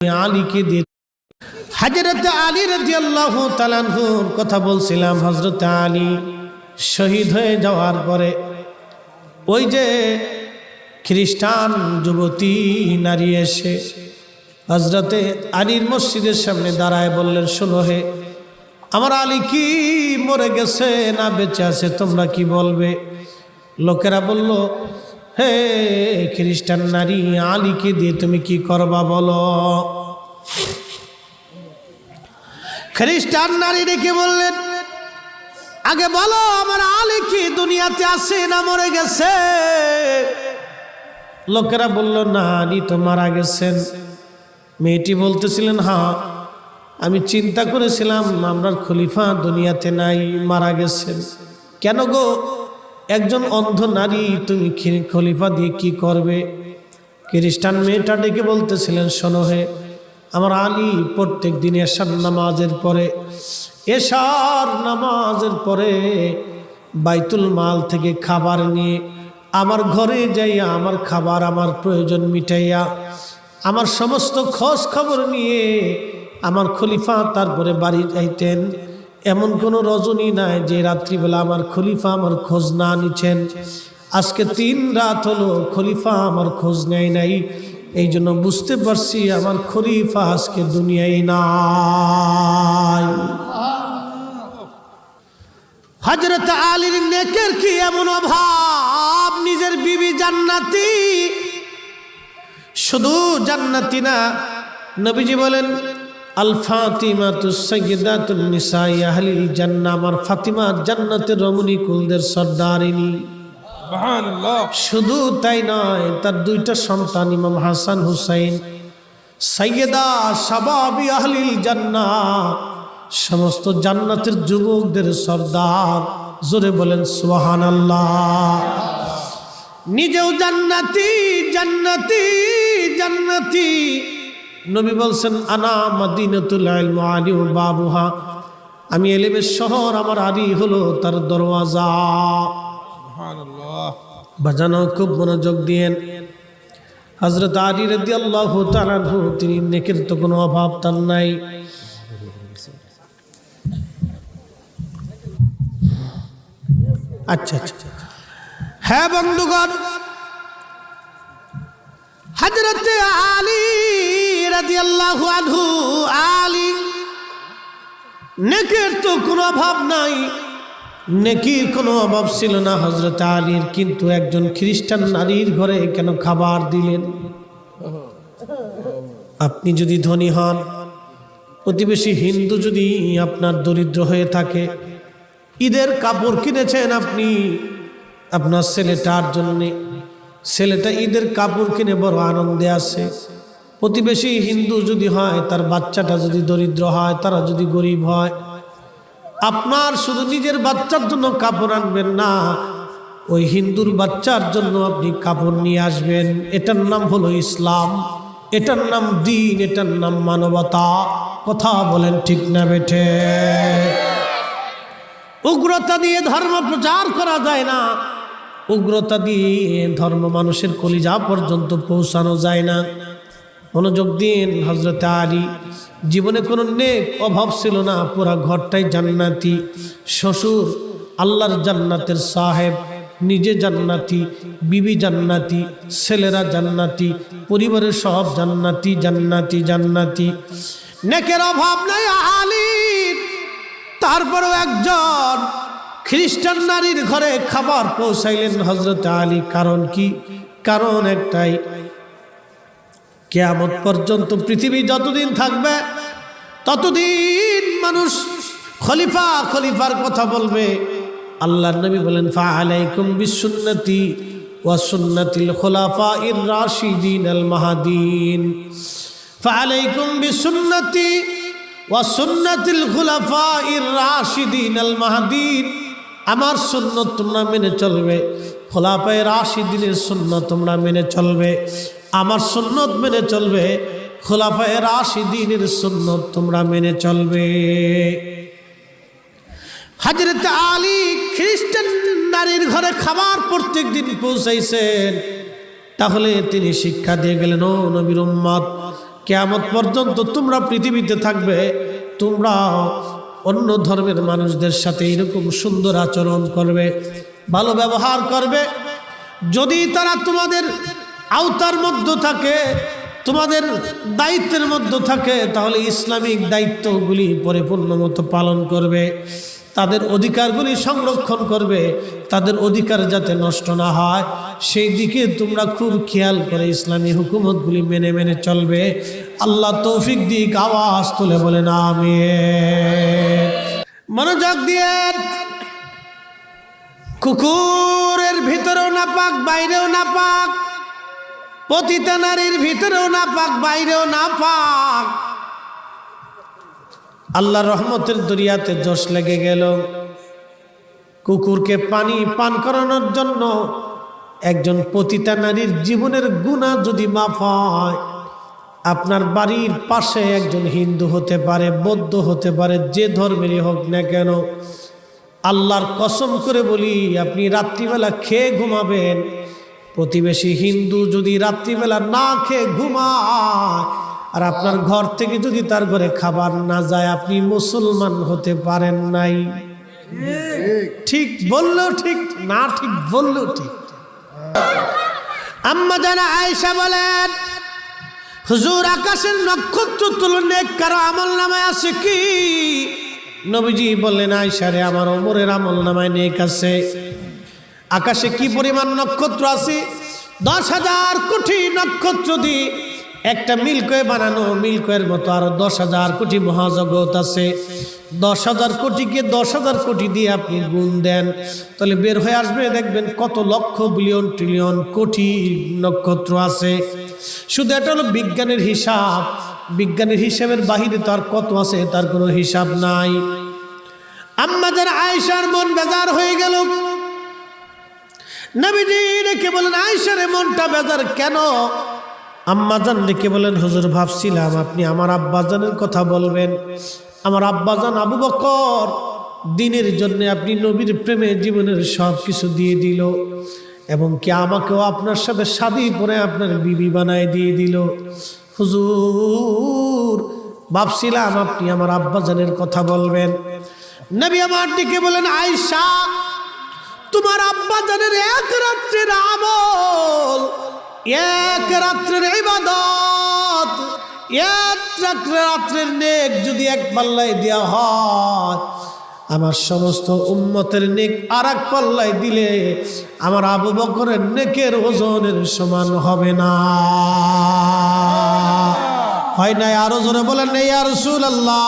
আলীকে দিয়ে হাজরত আলী রাজি আল্লাহ তালানহুর কথা বলছিলাম হজরত আলী শহীদ হয়ে যাওয়ার পরে ওই যে খ্রিস্টান যুবতী নারী এসে হজরতে আলীর মসজিদের সামনে দাঁড়ায় বললেন, শোনো হে, আমার আলী কি মরে গেছে না বেঁচে আছে, তোমরা কি বলবে? লোকেরা বলল হে খ্রিস্টান নারী, আলীকে দিয়ে তুমি কি করবা বলো? খ্রিস্টান নারী ডেকে বললেন, আগে বলো, আমার আলী কি দুনিয়াতে আছে না মরে গেছে? লোকেরা বলল, না, আলী তো মারা গেছেন। মেয়েটি বলতেছিলেন হ্যাঁ আমি চিন্তা করেছিলাম আমরার খলিফা দুনিয়াতে নাই, মারা গেছেন। কেন গো? একজন অন্ধ নারী, তুমি খলিফা দিয়ে কি করবে? খ্রিস্টান মেয়েটা ডেকে বলতেছিলেন, শোনো হে, আমার আলী প্রত্যেক দিন এশার নামাজের পরে, এশার নামাজের পরে বাইতুল মাল থেকে খাবার নিয়ে আমার ঘরে যাইয়া আমার খাবার আমার প্রয়োজন মিটাইয়া আমার সমস্ত খোঁজ খবর নিয়ে আমার খলিফা তারপরে বাড়ি যাইতেন। এমন কোনো রজনী নাই যে রাত্রিবেলা আমার খলিফা আমার খোঁজ না নিচ্ছেন। আজকে তিন রাত হলো খলিফা আমার খোঁজ নেয় নাই। এই জন্য বুঝতে পারছি আমার খলিফা আজকে দুনিয়ায় নাই। হজরত আলীর নেকের কি এমন অভাব? নিজের বিবি জান্নাতি। শুধু জান্নাতি না, নবীজি বলেন আল ফাতিমা তু সৈয়দাতুল নিসাই আহলিল জান্নাহ আমার ফাতিমা জান্নাতের রমণী কুলদের সর্দারিনী। সুবহানাল্লাহ। শুধু তাই নয় তার দুইটা সন্তান ইমাম হাসান হুসাইন সৈয়দা সাবাবি আহলিল জান্নাহ সমস্ত জান্নাতের যুবকদের সর্দার। জোরে বলেন সুবহান নিজেও জান্নাতি জান্নাতি জান্নাতি। নবী বলছেন আনা মদিনাতুল আলী ও বাবুহা। আমি এলেমের শহর আমার আলী হলো তার দরওয়াজা। বাজানো খুব মনোযোগ দিয়েন। হজরত আলী রদি আল্লাহ তালানহু তিনি নেকের তো কোনো অভাব তার নাই। আচ্ছা আচ্ছা। হ্যাঁ বন্ধুগণ হজরত আলী রাদি আল্লাহ আনহু, আলী, নেকের তো কোনো অভাব নাই। নেকির কোনো অভাব ছিল না হজরত আলীর, কিন্তু একজন খ্রিস্টান নারীর ঘরে কেন খাবার দিলেন? আপনি যদি ধনী হন, প্রতিবেশী হিন্দু যদি আপনার দরিদ্র হয়ে থাকে, ঈদের কাপড় কিনেছেন আপনি, আপনার ছেলেটার জন্যে ছেলেটা ঈদের কাপড় কিনে বড় আনন্দে আছে প্রতিবেশী হিন্দু যদি হয়, তার বাচ্চাটা যদি দরিদ্র হয়, তারা যদি গরিব হয়, আপনার শুধু নিজের বাচ্চার জন্য কাপড় আনবেন না, ওই হিন্দুর বাচ্চার জন্য আপনি কাপড় নিয়ে আসবেন। এটার নাম হলো ইসলাম, এটার নাম দিন, এটার নাম মানবতা। কথা বলেন ঠিক না বেঠে? উগ্রতা দিয়ে ধর্ম প্রচার করা যায় না। উগ্রতা দিয়ে ধর্ম মানুষের কলিজা পর্যন্ত পৌঁছানো যায় না। মনোযোগ দিন হজরত আলী, জীবনে কোনো নেক অভাব ছিল না, পুরা ঘরটাই জান্নাতি। শ্বশুর আল্লাহর জান্নাতের সাহেব, নিজে জান্নাতি, বিবি জান্নাতি, ছেলেরা জান্নাতি, পরিবারের সব জান্নাতি জান্নাতি জান্নাতি। নেকের অভাব নাই আলীর, তারপরেও একজন খ্রিস্টান নারীর ঘরে খাবার পৌঁছাইলেন হজরত আলী। কারণ কি? কারণ একটাই, কেয়ামত পর্যন্ত পৃথিবী যতদিন থাকবে, ততদিন মানুষ খলিফা খলিফার কথা বলবে। আল্লাহর নবী বলেন ফা আলাইকুম বিসুন্নতি ওয়া সুন্নাতিল খোলাফা ইর রাশিদিন আল মাহাদিন। ফা আলাইকুম বিসুন্নতি ওয়া সুন্নাতিল খোলাফা ইর রাশিদিন আল মাহাদিন। আমার শূন্য তোমরা মেনে চলবে। খোলাফায় রাশিদিনের শূন্য তোমরা মেনে চলবে। আমার সুন্নত মেনে চলবে, খোলাফায় রাশিদিনের সুন্নত তোমরা মেনে চলবে। হাজরত আলী খ্রিস্টান নারীর ঘরে খাবার প্রত্যেক দিন পৌঁছাইছেন। তাহলে তিনি শিক্ষা দিয়ে গেলেন, ও নবীর উম্মত, কেয়ামত পর্যন্ত তোমরা পৃথিবীতে থাকবে তোমরা অন্য ধর্মের মানুষদের সাথে এরকম সুন্দর আচরণ করবে, ভালো ব্যবহার করবে। যদি তারা তোমাদের আওতার মধ্যে থাকে, তোমাদের দায়িত্বের মধ্যে থাকে, তাহলে ইসলামিক দায়িত্বগুলি পরিপূর্ণ মতো পালন করবে। তাদের অধিকারগুলি সংরক্ষণ করবে, তাদের অধিকার যাতে নষ্ট না হয়। সেই দিকে তোমরা খুব খেয়াল করে ইসলামী হুকুমতগুলি মেনে মেনে চলবে। আল্লাহ তৌফিক দিক, আওয়াজ তুলে বলেন আমি মনোযোগ দিয়ে। কুকুরের ভিতরেও না পাক বাইরেও না পাক পতিতা নারীর ভিতরেও না পাক বাইরেও না পাক আল্লাহ রহমতের দরিয়াতে জশ লেগে গেল। কুকুরকে পানি পান করানোর জন্য একজন পতিতা নারীর জীবনের গুণা যদি মাফ হয়, আপনার বাড়ির পাশে একজন হিন্দু হতে পারে, বৌদ্ধ হতে পারে, যে ধর্মেরই হোক না কেন, আল্লাহর কসম করে বলি, আপনি রাত্রিবেলা খেয়ে ঘুমাবেন। প্রতিবেশী হিন্দু যদি রাত্রিবেলা না খেয়ে ঘুমায় আর আপনার ঘর থেকে যদি তার ঘরে খাবার না যায়, আপনি মুসলমান হতে পারেন নাই। ঠিক বললেও ঠিক, না ঠিক বললেও ঠিক। আম্মা জানা আয়সা বলেন, হুজুর আকাশের নক্ষত্র তুলনে কারও আমল নামায় আছে কি? নবীজি বললেন আয়সারে আমার ওমরের আমল নামায় নেক আছে। আকাশে কি পরিমাণ নক্ষত্র আছে? দশ হাজার কোটি নক্ষত্র দিয়ে একটা মিল্কয়ে বানানো মিল্কয়ের মতো আরও দশ হাজার কোটি মহাজগৎ আছে। দশ হাজার কোটিকে দশ হাজার কোটি দিয়ে আপনি গুণ দেন। তাহলে বের হয়ে আসবে, দেখবেন কত লক্ষ বিলিয়ন ট্রিলিয়ন কোটি নক্ষত্র আছে। শুধু এটা হলো বিজ্ঞানের হিসাব। বিজ্ঞানের হিসাবের বাহিরে তার কত আছে, তার কোনো হিসাব নাই। আম্মা যারা আয়সার মন বেজার হয়ে গেল, নবীজি রেখে বলেন আয়সারে মনটা বেজার কেন? আম্মাজান রেখে বলেন, হুজুর, ভাবছিলাম আপনি আমার আব্বাজানের কথা বলবেন। আমার আব্বাজান আবু বকর, দিনের জন্য আপনি নবীর প্রেমে জীবনের সব কিছু দিয়ে দিল এবং কি আমাকেও আপনার সাথে শাদি পরে আপনার বিবি বানায় দিয়ে দিল। হুজুর, ভাবছিলাম আপনি আমার আব্বাজানের কথা বলবেন। নবী আমার দিকে বলেন আয়সা তোমার আব্বাজানের এক রাত্রের আমল এক রাত্রের ইবাদত, এক রাত্রে রাত্রের নেক যদি এক পাল্লায় দেওয়া হয়, আমার সমস্ত উম্মতের নেক আর এক পাল্লায় দিলে আমার আবু বকরের নেকের ওজনের সমান হবে না। হয় নাই? আরও জোরে বলেন নেই আর রসুল আল্লাহ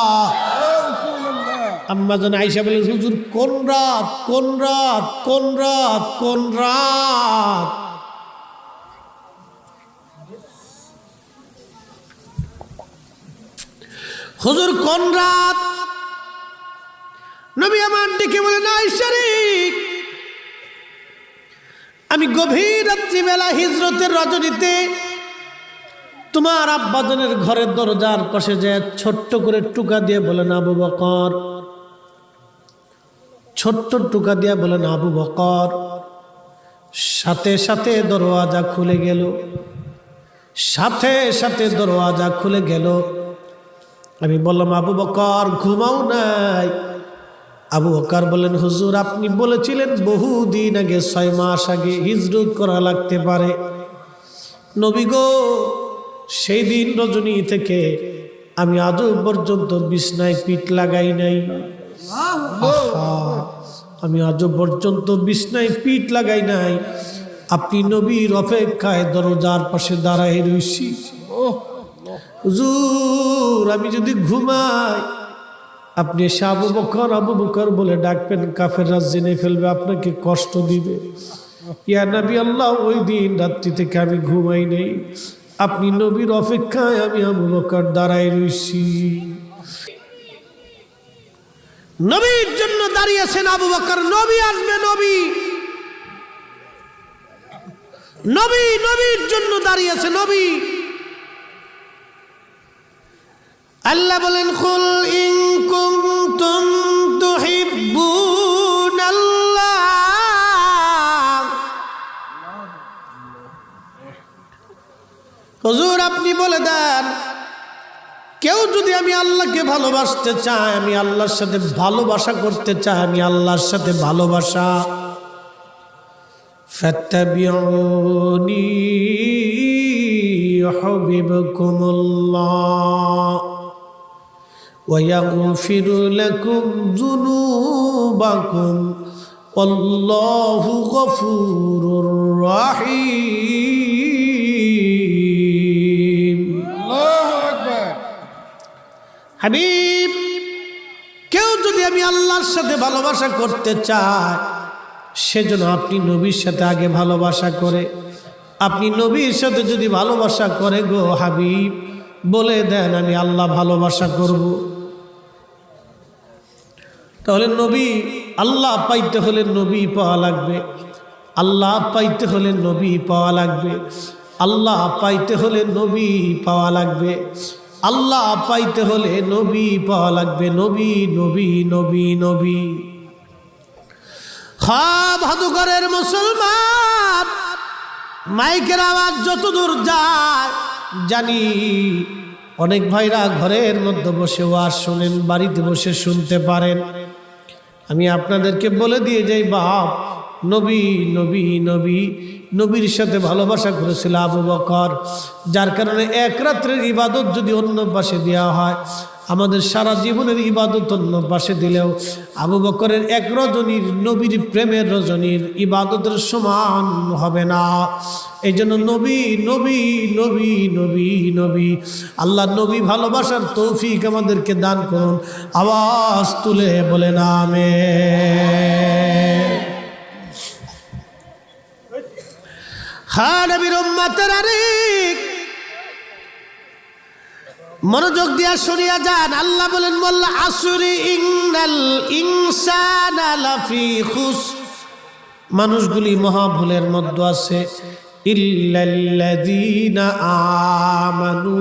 আম্মা যেন আইসা বলেন হুজুর, কোন রাত কোন রাত কোন রাত কোন রাত? হুজুর কোন রাত? নবী আমার ডেকে বলেন আইসারি আমি গভীর রাত্রিবেলা হিজরতের রজনীতে তোমার আব্বাজনের ঘরের দরজার পাশে যে ছোট্ট করে টুকা দিয়ে বলেন আবু বকর। ছোট্ট টুকা দিয়ে বলেন আবু বকর। সাথে সাথে দরওয়াজা খুলে গেল। সাথে সাথে দরওয়াজা খুলে গেল। আমি বললাম, আবু বকর, ঘুমাও নাই। আবু বকর বলেন হুজুর, আপনি বলেছিলেন বহুদিন আগে, ছয় মাস আগে হিজরত করা লাগতে পারে। নবী গো, সেই দিন রজনী থেকে আমি আজও পর্যন্ত বিছনায় পিঠ লাগাই নাই। আমি আজও পর্যন্ত বিছনায় পিঠ লাগাই নাই। আপনি নবীর অপেক্ষায় দরজার পাশে দাঁড়াই রইছি। হুজুর আমি যদি ঘুমাই, আপনি এসে আবু বকর আবু বকর বলে ডাকবেন কাফেররা জেনে ফেলবে, আপনাকে কষ্ট দিবে। ইয়া নবী আল্লাহ, ওই দিন রাত্রি থেকে আমি ঘুমাই নেই। আপনি নবীর অপেক্ষায় আমি আবু বকর দাঁড়াই রইছি। নবীর জন্য দাঁড়িয়েছেন আবু বকর, নবী আসবে, নবী। নবী, নবীর জন্য দাঁড়িয়েছে, নবী। আল্লাহ বলেন কুল ইন কুনতুম তুহিব্বুন আল্লাহ হুজুর আপনি বলে দেন কেউ যদি আমি আল্লাহকে ভালোবাসতে চাই আমি আল্লাহর সাথে ভালোবাসা করতে চাই আমি আল্লাহর সাথে ভালোবাসা فاتبعوني يحببكم الله ويغفر لكم ذنوبكم والله غفور رحيم আল্লাহু আকবার হাবিব কেউ যদি আমি আল্লাহর সাথে ভালোবাসা করতে চায় সেজন্য আপনি নবীর সাথে আগে ভালোবাসা করে আপনি নবীর সাথে যদি ভালোবাসা করে গো হাবিব বলে দেন আমি আল্লাহ ভালোবাসা করব তাহলে নবী, আল্লাহ পাইতে হলে নবী পাওয়া লাগবে। আল্লাহ পাইতে হলে নবী পাওয়া লাগবে। আল্লাহ পাইতে হলে নবী পাওয়া লাগবে। আল্লাহ পাইতে হলে নবী পাওয়া লাগবে। নবী নবী নবী নবী। হা ভাদুঘরের মুসলমান, মাইকের আওয়াজ যত দূর যায়, জানি অনেক ভাইরা ঘরের মধ্যে বসে ওয়াজ শোনেন, বাড়িতে বসে শুনতে পারেন। আমি আপনাদেরকে বলে দিয়ে যাই, বাপ, নবী নবী নবী, নবীর সাথে ভালোবাসা করেছিল আবু বকর, যার কারণে এক রাত্রের ইবাদত যদি অন্য পাশে দেওয়া হয় আমাদের সারা জীবনের ইবাদত অন্য পাশে দিলেও আবু বকরের এক রজনীর, নবীর প্রেমের রজনীর ইবাদতের সমান হবে না। এই জন্য নবী নবী নবী নবী নবী আল্লাহ নবী ভালোবাসার তৌফিক আমাদেরকে দান করুন। আওয়াজ তুলে বলে নামে হা নবীর উম্মাতের আরেক মনোযোগ দিয়া শুনিয়া যান। আল্লাহ বলেন, মোল্লা আসুরি ইংনাল ইনসান লাফি খুস মানুষগুলি মহা ভুলের মধ্যে আছে। আমানু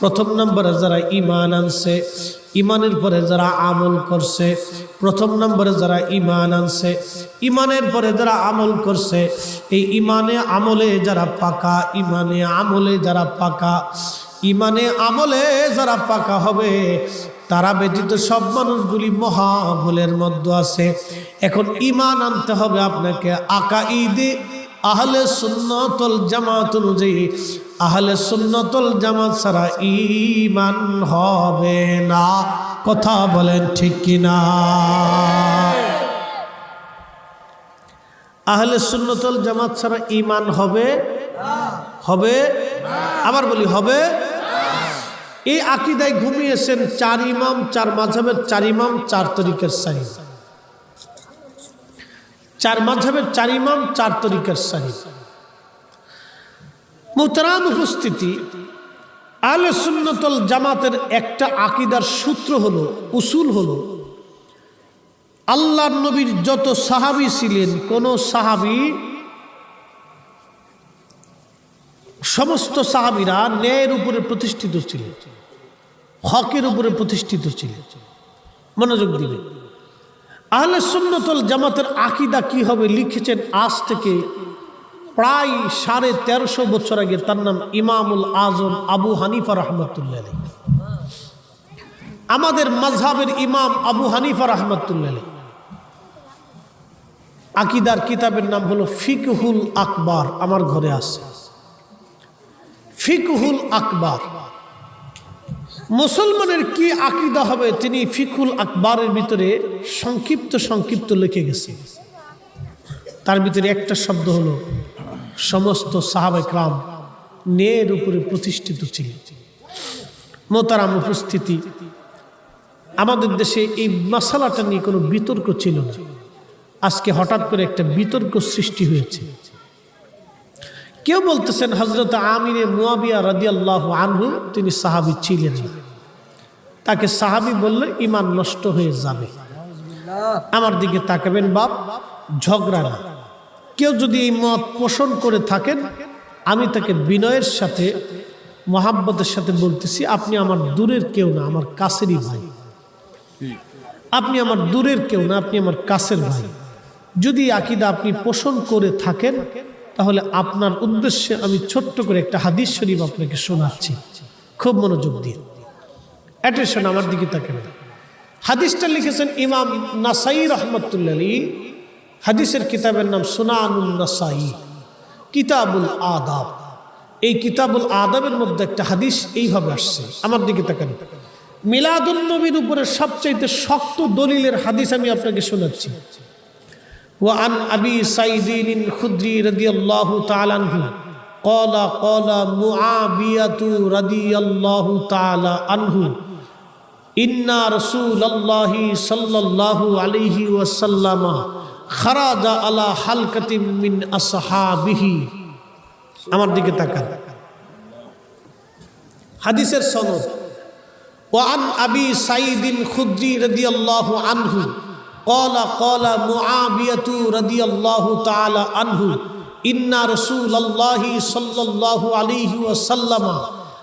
প্রথম নম্বরে যারা ইমান আনছে ইমানের পরে যারা আমল করছে, প্রথম নম্বরে যারা ইমান আনছে ইমানের পরে যারা আমল করছে, এই ইমানে আমলে যারা পাকা ইমানে আমলে যারা পাকা ইমানে আমলে যারা পাকা হবে, তারা ব্যতীত সব মানুষগুলি মহা ভুলের মধ্যে আছে। এখন ইমান আনতে হবে আপনাকে আকা ঈদে আহলে সুন্নতল জামাত অনুযায়ী, আহলে সুন্নতল জামাত ছাড়া ইমান হবে না। কথা বলেন ঠিক কিনা? আহলে সুন্নতল জামাত ছাড়া ইমান হবে? হবে? আবার বলি, হবে? এই আকিদায় ঘুমিয়েছেন চার ইমাম, চার মাঝাবের চার ইমাম, চার তরিকের সাহিব চার মাঝাবের চার ইমাম, চার তরিকার সাহিব। মোহতারাম উপস্থিতি আলে সুন্নতল জামাতের একটা আকিদার সূত্র হলো, উসুল হলো আল্লাহ নবীর যত সাহাবি ছিলেন, কোন সাহাবি সমস্ত সাহাবিরা ন্যায়ের উপরে প্রতিষ্ঠিত ছিলেন, হকের উপরে প্রতিষ্ঠিত ছিলেন। মনোযোগ দিবেন। আহলে সুন্নতল জামাতের আকিদা কি হবে লিখেছেন আজ থেকে প্রায় সাড়ে তেরোশো বছর আগে, তার নাম ইমামুল আজম আবু হানিফা রহমতুল্লাহ আমাদের মাঝহাবের ইমাম আবু হানিফা রহমতুল্লাহ আকিদার কিতাবের নাম হলো ফিকহুল আকবার, আমার ঘরে আছে। ফিকহুল আকবার। মুসলমানের কি আকিদা হবে তিনি ফিকুল আকবরের ভিতরে সংক্ষিপ্ত সংক্ষিপ্ত লিখে গেছে। তার ভিতরে একটা শব্দ হলো, সমস্ত সাহাবেকরাম ন্যায়ের উপরে প্রতিষ্ঠিত ছিল। মোতারাম উপস্থিতি, আমাদের দেশে এই মশালাটা নিয়ে কোনো বিতর্ক ছিল না। আজকে হঠাৎ করে একটা বিতর্ক সৃষ্টি হয়েছে। কেউ বলতেছেন হজরত আমিনে মুয়াবিয়া রাদিয়াল্লাহ আনহু তিনি সাহাবি ছিলেন না। তাকে সাহাবি বললে, ইমান নষ্ট হয়ে যাবে। আমার দিকে তাকাবেন বাপ, ঝগড়া না। কেউ যদি এই মত পোষণ করে থাকেন, আমি তাকে বিনয়ের সাথে, মহাব্বতের সাথে বলতেছি, আপনি আমার দূরের কেউ না, আমার কাছেরই ভাই। আপনি আমার দূরের কেউ না, আপনি আমার কাছের ভাই। যদি আকিদা আপনি পোষণ করে থাকেন, তাহলে আপনার উদ্দেশ্যে আমি ছোট্ট করে একটা হাদিস শরীফ আপনাকে শোনাচ্ছি। খুব মনোযোগ দিয়ে। অ্যাটেনশন আমার দিকে তাকেন হাদিসটা লিখেছেন ইমাম নাসাই রহমতুল্লাহ আলী হাদিসের কিতাবের নাম সুনানুল নাসাই কিতাবুল আদাব এই কিতাবুল আদাবের মধ্যে একটা হাদিস এইভাবে আসছে আমার দিকে তাকান মিলাদুল নবীর উপরে সবচাইতে শক্ত দলিলের হাদিস আমি আপনাকে শোনাচ্ছি وعن أبي سعيد الخدري رضي الله تعالى عنه قال قال معاوية رضي الله تعالى عنه إن رسول الله صلى الله عليه وسلم خرج على حلقة من أصحابه আমার দিকে তাকান হাদিসের সনদ وعن أبي سعيد الخدري رضي الله عنه قال قال معاوية رضي الله تعالى عنه إن رسول الله صلى الله عليه وسلم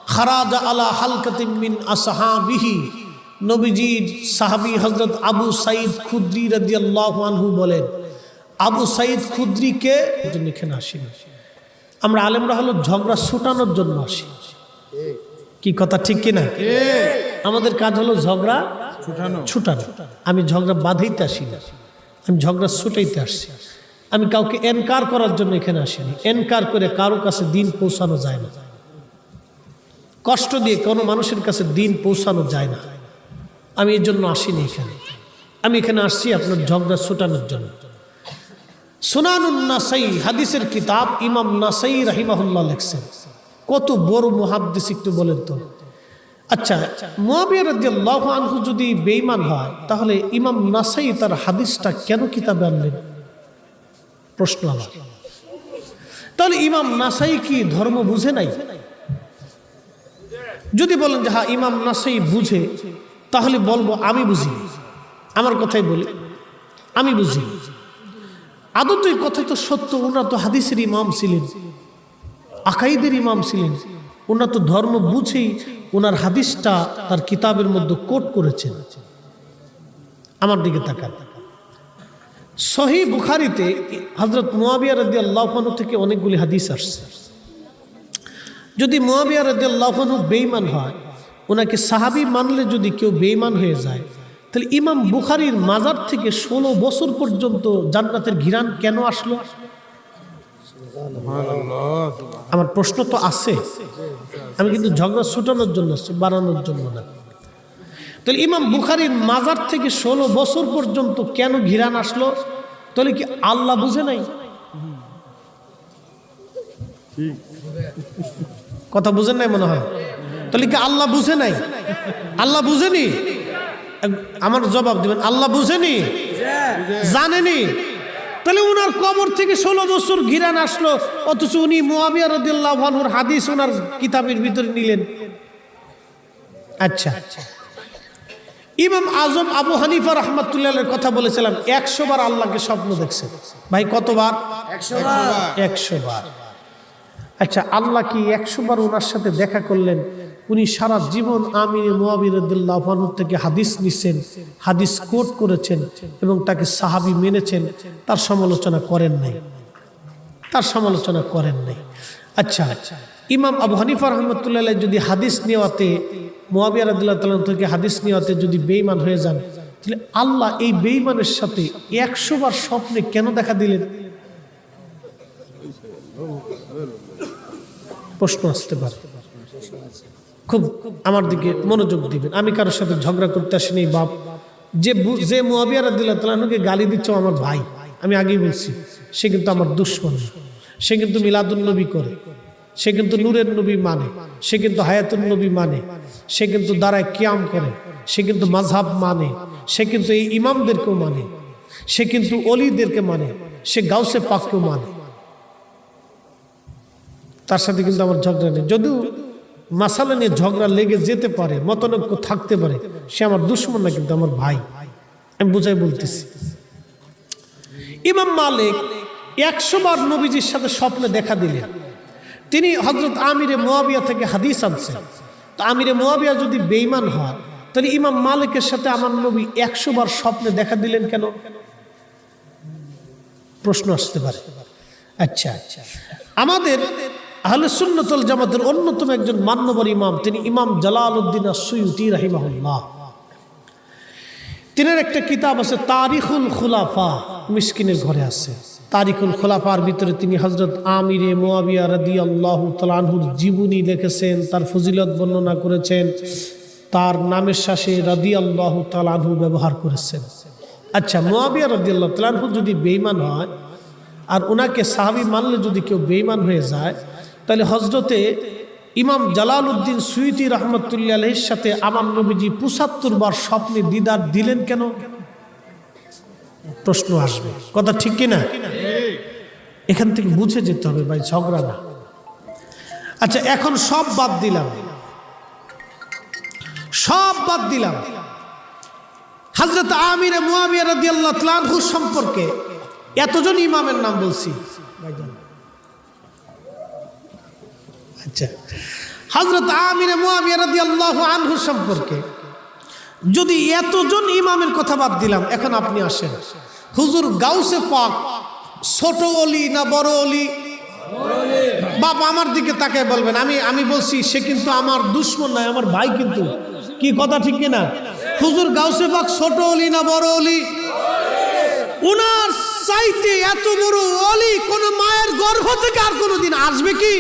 خرج على حلقة من أصحابه নবীজির সাহাবী হজরত আবু সাইদ খুদ্রি আনহু বলেন আবু সাইদ খুদ্রিকে এখানে আসিনি। আমরা আলেমরা হলো ঝগড়া ছুটানোর জন্য আসি। কি কথা ঠিক কিনা? আমাদের কাজ হলো ঝগড়া ছুটানো। ছুটানো। আমি ঝগড়া বাঁধাইতে আসি না। আমি ঝগড়া ছুটাইতে আসছি আমি কাউকে এনকার করার জন্য এখানে আসিনি এনকার করে কারও কাছে দিন পৌঁছানো যায় না। কষ্ট দিয়ে কোনো মানুষের কাছে দিন পৌঁছানো যায় না। আমি এর জন্য আসিনি এখানে। আমি এখানে আসছি আপনার ঝগড়া ছুটানোর জন্য। সুনানুন নাসাই, হাদিসের কিতাব ইমাম নাসাই রাহিমাহুল্লাহ লেখছেন। কত বড় মুহাদ্দিস একটু বলেন তো। আচ্ছা মুয়াবিয়া রাদিয়াল্লাহু আনহু যদি বেঈমান হয়, তাহলে ইমাম নাসাই তার হাদিসটা কেন কিতাবে আনলেন? প্রশ্ন আমার। তাহলে ইমাম নাসাই কি ধর্ম বুঝে নাই? যদি বলেন যে হ্যাঁ ইমাম নাসাই বুঝে তাহলে বলব, আমি বুঝি আমার কথাই বলি, আমি বুঝি আদত এই কথা তো সত্য, ওনারা তো হাদিসের ইমাম ছিলেন, আকাইদের ইমাম ছিলেন। ওনার তো ধর্ম বুঝেই ওনার হাদিসটা তার কিতাবের মধ্যে কোট করেছেন। আমার দিকে তাকান। সহি বুখারিতে হজরত মুয়াবিয়া রদি থেকে অনেকগুলি হাদিস আসছে। যদি মুয়াবিয়া রদি আল্লাহনু বেইমান হয় ওনাকে সাহাবি মানলে যদি কেউ বেইমান হয়ে যায় তাহলে ইমাম বুখারির মাজার থেকে ষোলো বছর পর্যন্ত জান্নাতের ঘিরান কেন আসলো? আমার প্রশ্ন তো আছে। আমি কিন্তু ঝগড়া ছুটানোর জন্য আসছি বাড়ানোর জন্য না। তাহলে ইমাম বুখারির মাজার থেকে ষোলো বছর পর্যন্ত কেন ঘিরান আসলো? তাহলে কি আল্লাহ বুঝে নাই? কথা বুঝেন নাই মনে হয়? তাহলে কি আল্লাহ বুঝে নাই? আল্লাহ বুঝেনি? আমার জবাব দিবেন আল্লাহ বুঝেনি? জানেনি? তাহলে উনার কবর থেকে ষোলো বছর ঘিরান আসলো অথচ উনি মোয়াবিয়া রদুল্লাহ ভানুর হাদিস ওনার কিতাবের ভিতরে নিলেন। আচ্ছা। ইমাম আজম আবু হানিফা রহমতুল্লাহের কথা বলেছিলাম একশো বার আল্লাহকে স্বপ্ন দেখছেন ভাই কতবার? একশো বার। আচ্ছা আল্লাহ কি একশো বার ওনার সাথে দেখা করলেন? উনি সারা জীবন আমির মোয়াবিরুল্লাহ থেকে হাদিস নিচ্ছেন হাদিস কোট করেছেন এবং তাকে সাহাবি মেনেছেন। তার সমালোচনা করেন নাই। তার সমালোচনা করেন নাই। আচ্ছা ইমাম আবু হানিফা রহমতুল্লাহ যদি হাদিস নেওয়াতে মোয়াবিয়া রাদিল্লাহ তালাম থেকে হাদিস নেওয়াতে যদি বেইমান হয়ে যান, তাহলে আল্লাহ এই বেইমানের সাথে একশো বার স্বপ্নে কেন দেখা দিলেন? প্রশ্ন আসতে পারে। খুব আমার দিকে মনোযোগ দিবেন। আমি কারোর সাথে ঝগড়া করতে আসিনি, বাপ। যে যে মোয়াবিয়া রাদিল্লাহ তালাহকে গালি দিচ্ছ আমার ভাই। আমি আগেই বলছি, সে কিন্তু আমার দুশ্মন। সে কিন্তু মিলাদুল নবী করে। সে কিন্তু নূরের নবী মানে। সে কিন্তু হায়াতুল নবী মানে। সে কিন্তু দাঁড়ায় কিয়াম করে। সে কিন্তু মাঝহাব মানে। সে কিন্তু এই ইমামদেরকেও মানে। সে কিন্তু অলিদেরকে মানে। সে গাউসে পাককেও মানে। তার সাথে কিন্তু আমার ঝগড়া নেই। যদিও মাসালা নিয়ে ঝগড়া লেগে যেতে পারে, মতনৈক্য থাকতে পারে, সে আমার দুশ্মন না, কিন্তু আমার ভাই। আমি বুঝাই বলতেছি। ইমাম মালিক একশো বার নবীজির সাথে স্বপ্নে দেখা দিলেন। তিনি হজরত আমিরে মোয়াবিয়া থেকে হাদিস আনছেন। তো আমিরে মোয়াবিয়া যদি বেইমান হয়, তাহলে ইমাম মালিকের সাথে আমার নবী একশো বার স্বপ্নে দেখা দিলেন কেন? প্রশ্ন আসতে পারে। আচ্ছা আচ্ছা। আমাদের আহলে সুন্নতুল জামাতের অন্যতম একজন মান্যবর ইমাম, তিনি ইমাম জালাল উদ্দিন সৈয়দি রাহিমাহুল্লাহ। তিনের একটা কিতাব আছে, তারিখুল খুলাফা, মিসকিনের ঘরে আছে। তারিখুল খোলাফার ভিতরে তিনি হজরত আমিরে মোয়াবিয়া রাদি আল্লাহ তালানহুর জীবনী লিখেছেন, তার ফজিলত বর্ণনা করেছেন, তার নামের শাসে রাদি আল্লাহ তালানহু ব্যবহার করেছেন। আচ্ছা মোয়াবিয়া রাদি আল্লাহ তালানহু যদি বেইমান হয়, আর ওনাকে সাহাবি মানলে যদি কেউ বেইমান হয়ে যায় তাহলে হজরতে ইমাম জালাল উদ্দিন সুইতি রহমতুল্লাহ আলহির সাথে আমার নবীজি পঁচাত্তর বার স্বপ্নে দিদার দিলেন কেন? প্রশ্ন আসবে। কথা ঠিক কিনা? এখান থেকে বুঝে যেতে হবে ভাই, ঝগড়া না। আচ্ছা এখন সব বাদ দিলাম। সব বাদ দিলাম। হজরত আমিরে মুয়াবিয়া রাদিয়াল্লাহু তাআলা আনহু সম্পর্কে এতজন ইমামের নাম বলছি। ভাইজান। আচ্ছা। হজরত আমিরে আনহু সম্পর্কে যদি এতজন ইমামের কথা বাদ দিলাম, এখন আপনি আসেন। হুজুর গাউসে পাক, ছোট অলি না বড় অলি? বাপ আমার দিকে তাকে বলবেন, আমি আমি বলছি, সে কিন্তু আমার দুশ্মন নয়, আমার ভাই কিন্তু। কি কথা ঠিক কিনা? হুজুর গাউসে পাক, ছোট অলি না বড় অলি? উনার চাইতে এত বড় অলি কোন মায়ের গর্ভ থেকে আর কোনোদিন আসবে কি?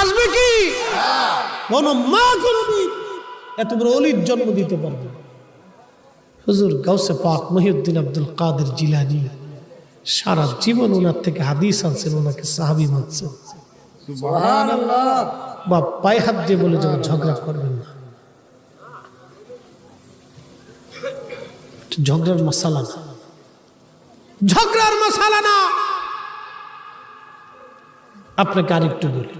আসবে কি? কোন মা কোনোদিন এত বড় অলির জন্ম দিতে পারবে হুজুর গাউসে পাক মহিউদ্দিন আব্দুল কাদের জিলানি সারা জীবন ওনার থেকে হাদিস আনছেন ওনাকে সাহাবি মানছেন। বা পায়ে হাত দিয়ে বলে যেন ঝগড়া করবেন না। ঝগড়ার মশালা না। ঝগড়ার মশালা না। আপনাকে আরেকটু বলি।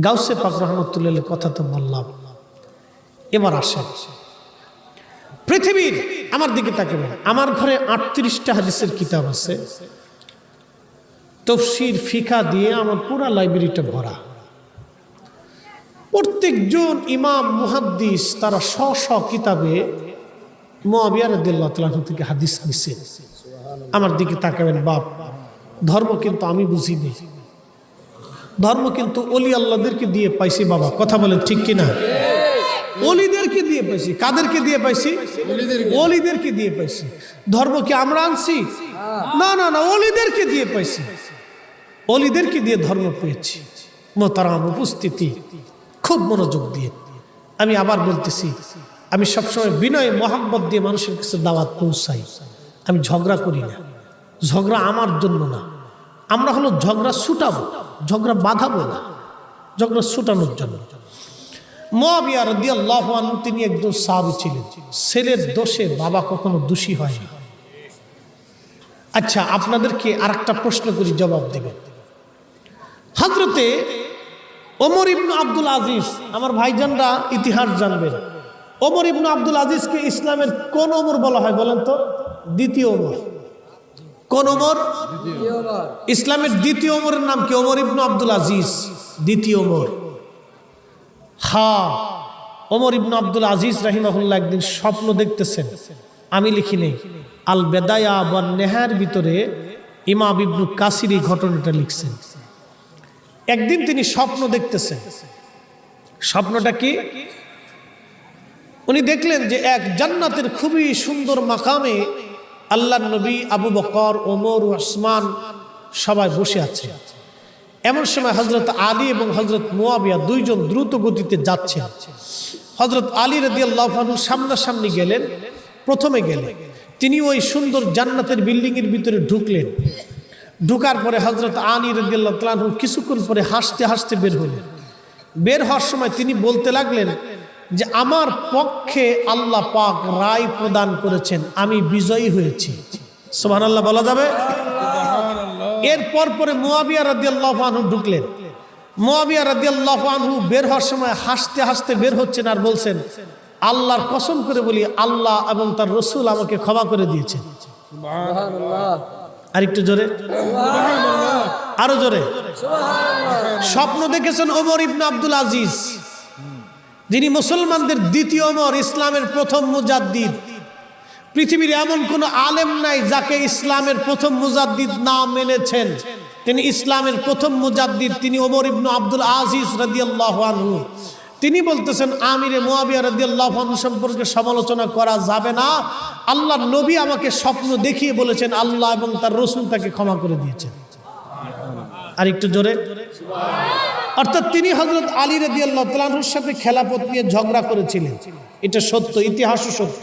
গাউসে পাক রহমতুল্লাহ কথা তো বললাম। এবার আসেন। পৃথিবীর, আমার দিকে তাকাবেন। আমার ঘরে আটত্রিশটা হাদিসের কিতাব আছে। তফসির, ফিকা দিয়ে আমার পুরা লাইব্রেরিটা ভরা। প্রত্যেকজন ইমাম, মুহাদ্দিস, তারা শ শ কিতাবে মোয়াবিয়ার দিল্লাহ থেকে হাদিস নিছে। আমার দিকে তাকাবেন, বাপ। ধর্ম কিন্তু আমি বুঝিনি। ধর্ম কিন্তু অলি আল্লাহদেরকে দিয়ে পাইছি বাবা। কথা বলেন ঠিক কিনা? অলিদেরকে দিয়ে পাইছি। কাদেরকে দিয়ে পাইছি? অলিদেরকে দিয়ে পাইছি। ধর্ম কি আমরা আনছি? না না না, অলিদেরকে দিয়ে পাইছি। অলিদেরকে দিয়ে ধর্ম পেয়েছি। মোতারাম উপস্থিতি, খুব মনোযোগ দিয়ে। আমি আবার বলতেছি, আমি সবসময় বিনয় মোহাম্মত দিয়ে মানুষের কাছে দাওয়াত পৌঁছাই। আমি ঝগড়া করি না। ঝগড়া আমার জন্য না। আমরা হলো ঝগড়া ছুটাবো, ঝগড়া বাঁধাবো না, ঝগড়া ছুটানোর জন্য। মহাবিয়া তিনি একজন সাহাবি ছিলেন। ছেলের দোষে বাবা কখনো দোষী হয় আচ্ছা আপনাদেরকে আর একটা প্রশ্ন করি, জবাব দেবেন। হজরতে ওমর ইবনু আব্দুল আজিজ, আমার ভাইজানরা ইতিহাস জানবেন। ওমর ইবনু আব্দুল আজিজকে ইসলামের কোন ওমর বলা হয় বলেন তো? দ্বিতীয় ওমর। কোন ওমর? ইসলামের দ্বিতীয় ওমরের নাম কি? ওমর ইবনু আব্দুল আজিজ। দ্বিতীয় ওমর। হা, ওমর ইবনু আব্দুল আজিজ রাহিমাহুল্লাহ একদিন স্বপ্ন দেখতেছেন। আমি লিখি নেই আল বেদায়া বা নেহার ভিতরে ইমাম ইবনু কাসির এই ঘটনাটা লিখছেন। একদিন তিনি স্বপ্ন দেখতেছেন। স্বপ্নটা কি? উনি দেখলেন যে এক জান্নাতের খুবই সুন্দর মাকামে আল্লাহ নবী আবু বকর, ওমর, ওসমান সবাই বসে আছে। এমন সময় হজরত আলী এবং হজরত মোয়াবিয়া দুইজন দ্রুত গতিতে যাচ্ছে। হজরত আলী রদি আল্লাহ সামনাসামনি গেলেন, প্রথমে গেলেন। তিনি ওই সুন্দর জান্নাতের বিল্ডিংয়ের ভিতরে ঢুকলেন। ঢুকার পরে হজরত আলী রদি আল্লাহ কিছুক্ষণ পরে হাসতে হাসতে বের হলেন। বের হওয়ার সময় তিনি বলতে লাগলেন যে আমার পক্ষে আল্লাহ পাক রায় প্রদান করেছেন আমি বিজয়ী হয়েছি। সোহান আল্লাহ বলা যাবে? এরপর পরে মোয়াবিয়া রাদিয়াল্লাহ আনহু ঢুকলেন। মোয়াবিয়া রাদিয়াল্লাহ আনহু বের হওয়ার সময় হাসতে হাসতে বের হচ্ছেন আর বলছেন আল্লাহর কসম করে বলি আল্লাহ এবং তার রসুল আমাকে ক্ষমা করে দিয়েছেন। আর একটু জোরে। আরও জোরে। স্বপ্ন দেখেছেন ওমর ইবনে আব্দুল আজিজ। যিনি মুসলমানদের দ্বিতীয় ওমর ইসলামের প্রথম মুজাদ্দিদ। পৃথিবীর এমন কোন আলেম নাই যাকে ইসলামের প্রথম মুজাদ্দিদ না মেনেছেন। তিনি ইসলামের প্রথম মুজাদ্দিদ, তিনি ওমর ইবনু আব্দুল আজিজ রাদিয়াল্লাহু তিনি বলতেছেন, আমিরে মুয়াবিয়া রাদিয়াল্লাহু আনহু সম্পর্কে সমালোচনা করা যাবে না। আল্লাহ নবী আমাকে স্বপ্ন দেখিয়ে বলেছেন, আল্লাহ এবং তার রসুল তাকে ক্ষমা করে দিয়েছেন। আর একটু জোরে। অর্থাৎ তিনি হজরত আলী রদি আল্লাহ সাথে খেলাপথ নিয়ে ঝগড়া করেছিলেন। এটা সত্য, ইতিহাসও সত্য।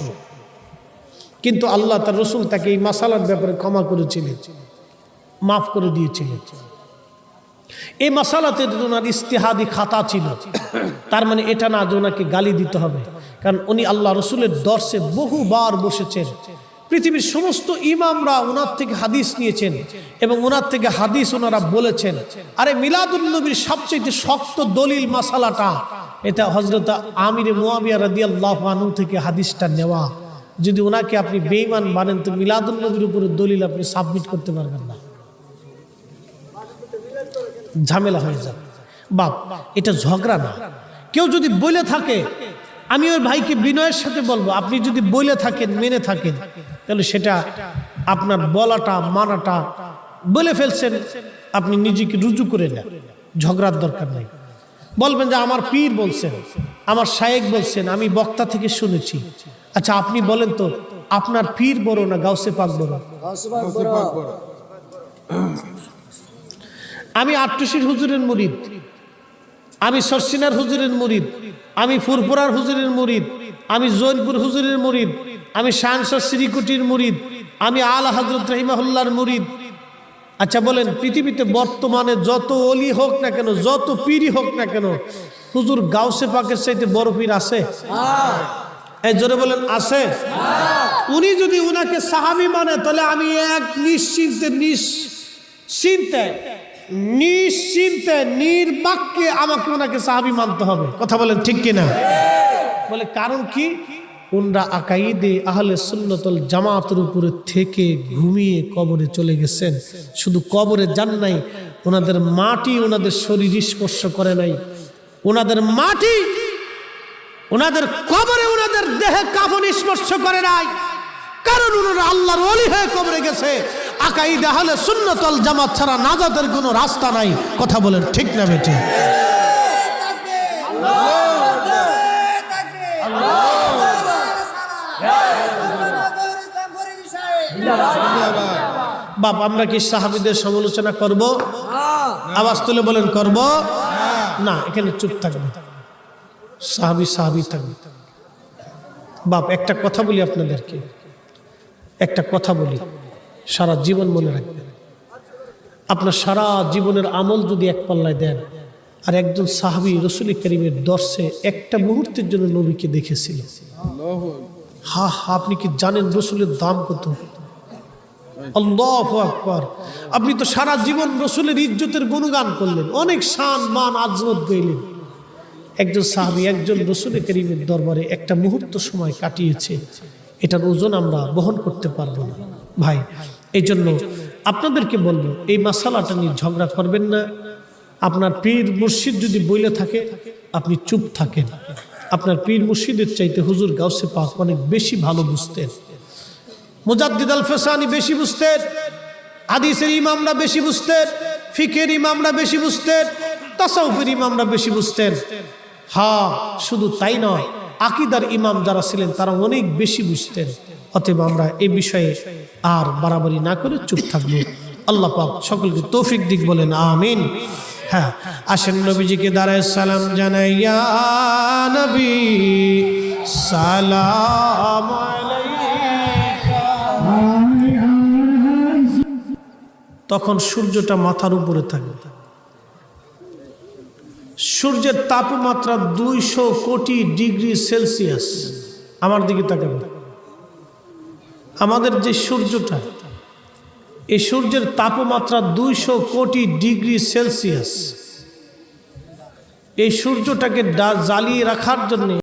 কিন্তু আল্লাহ তার রসুল তাকে এই মাসালার ব্যাপারে ক্ষমা করেছিলেন, মাফ করে দিয়েছিলেন। এই মশালাতে ওনার ইস্তেহাদি খাতা ছিল। তার মানে এটা না যে ওনাকে গালি দিতে হবে। কারণ উনি আল্লাহ রসুলের দর্শে বহুবার বসেছেন। পৃথিবীর সমস্ত ইমামরা ওনার থেকে হাদিস নিয়েছেন এবং ওনার থেকে হাদিস ওনারা বলেছেন। আরে মিলাদুলনবীর সবচেয়ে শক্ত দলিল মাসালাটা, এটা হজরত আমিরে মুয়াবিয়া রাদি আল্লাহ আনু থেকে হাদিসটা নেওয়া। যদি ওনাকে আপনি বেইমান মানেন, তো মিলাদুলনবীর উপরে দলিল আপনি সাবমিট করতে পারবেন না। ঝামেলা হয়ে যাবে বাপ, এটা ঝগড়া না। কেউ যদি বলে থাকে, আমি ওই ভাইকে বিনয়ের সাথে বলব, আপনি যদি বলে থাকেন, মেনে থাকেন তাহলে সেটা আপনার বলাটা মানাটা বলে ফেলছেন আপনি নিজেকে রুজু করে নেন। ঝগড়ার দরকার নেই। বলবেন যে আমার পীর বলছেন আমার শায়েক বলছেন আমি বক্তা থেকে শুনেছি। আচ্ছা আপনি বলেন তো আপনার পীর বড় না গাউসে পাক বড়? আমি আটটুসির হুজুরের মুরিদ। আমি সরসিনার হুজুরের মুরিদ। আমি ফুরপুরার হুজুরের মুরিদ। আমি জৈনপুর হুজুরের মুরিদ। আমি শাহনসর শ্রীকুটির মুরিদ আমি আল হজরত রহিমাহুল্লার মুরিদ। আচ্ছা বলেন পৃথিবীতে বর্তমানে যত অলি হোক না কেন যত পীরই হোক না কেন হুজুর গাউসে পাকের চাইতে বড় পীর আছে? এই জোরে বলেন আছে? উনি যদি উনাকে সাহাবি মানে তাহলে আমি এক নিশ্চিন্তে নিশ্চিন্তে নিশ্চিন্তে নির্বাক্যে আমাকে ওনাকে সাহাবি মানতে হবে। কথা বলেন ঠিক কিনা? বলে কারণ কি? ওনরা আকাইদে আহলে সুন্নতল জামাতের উপরে থেকে ঘুমিয়ে কবরে চলে গেছেন। শুধু কবরে যান নাই, ওনাদের মাটি ওনাদের শরীর স্পর্শ করে নাই। ওনাদের মাটি, ওনাদের কবরে ওনাদের দেহে কাফন স্পর্শ করে নাই। কারণ ওনারা আল্লাহর অলি হয়ে কবরে গেছে। আকাই দেহালে সুন্নতল জামাত ছাড়া নাজাদের কোনো রাস্তা নাই। কথা বলেন ঠিক না বেটে বাপ আমরা কি সাহাবিদের সমালোচনা করব? আওয়াজ তুলে বলেন করব? না এখানে চুপ থাকবে। সাহাবি সাহাবি থাকবে। বাপ একটা কথা বলি আপনাদেরকে। একটা কথা বলি। সারা জীবন মনে রাখবেন। আপনার সারা জীবনের আমল যদি এক পাল্লায় দেন আর একজন সাহাবি রসুল করিমের দর্শে একটা মুহূর্তের জন্য নবীকে দেখেছিল। হা হা আপনি কি জানেন রসুলের দাম কত? আল্লাহ আকবর। আপনি তো সারা জীবন রসুলের ইজ্জতের গুণগান করলেন। অনেক শান, মান, আজমত গইলেন। একজন সাহাবি, একজন রসুলের করিমের দরবারে একটা মুহূর্ত সময় কাটিয়েছে। এটার ওজন আমরা বহন করতে পারব না। ভাই এই জন্য আপনাদেরকে বলব, এই মাসালাটা নিয়ে ঝগড়া করবেন না। আপনার পীর মুর্শিদ যদি বইলে থাকে, আপনি চুপ থাকেন। আপনার পীর মুর্শিদের চাইতে হুজুর গাউসে পাক অনেক বেশি ভালো বুঝতেন। মুজাদ্দিদ আল ফেসানি বেশি বুঝতেন, হাদিসের ইমামরা বেশি বুঝতেন, ফিকের ইমামরা বেশি বুঝতেন, তাসাউফের ইমামরা বেশি বুঝতেন। হ্যাঁ শুধু তাই নয়, আকিদার ইমাম যারা ছিলেন তারা অনেক বেশি বুঝতেন। অতএব আমরা এই বিষয়ে আর বাড়াবাড়ি না করে চুপ থাকব। আল্লাহ পাক সকলকে তৌফিক দিক বলেন, আমিন। হ্যাঁ আসেন নবীজিকে দাঁড়ায় সালাম জানাইয়া, নবী, সালাম তখন সূর্যটা মাথার উপরে থাকবে। সূর্যের তাপমাত্রা দুইশো কোটি ডিগ্রি সেলসিয়াস। আমার দিকে তাকাবে আমাদের যে সূর্যটা, এই সূর্যের তাপমাত্রা দুইশো কোটি ডিগ্রি সেলসিয়াস। এই সূর্যটাকে জ্বালিয়ে রাখার জন্য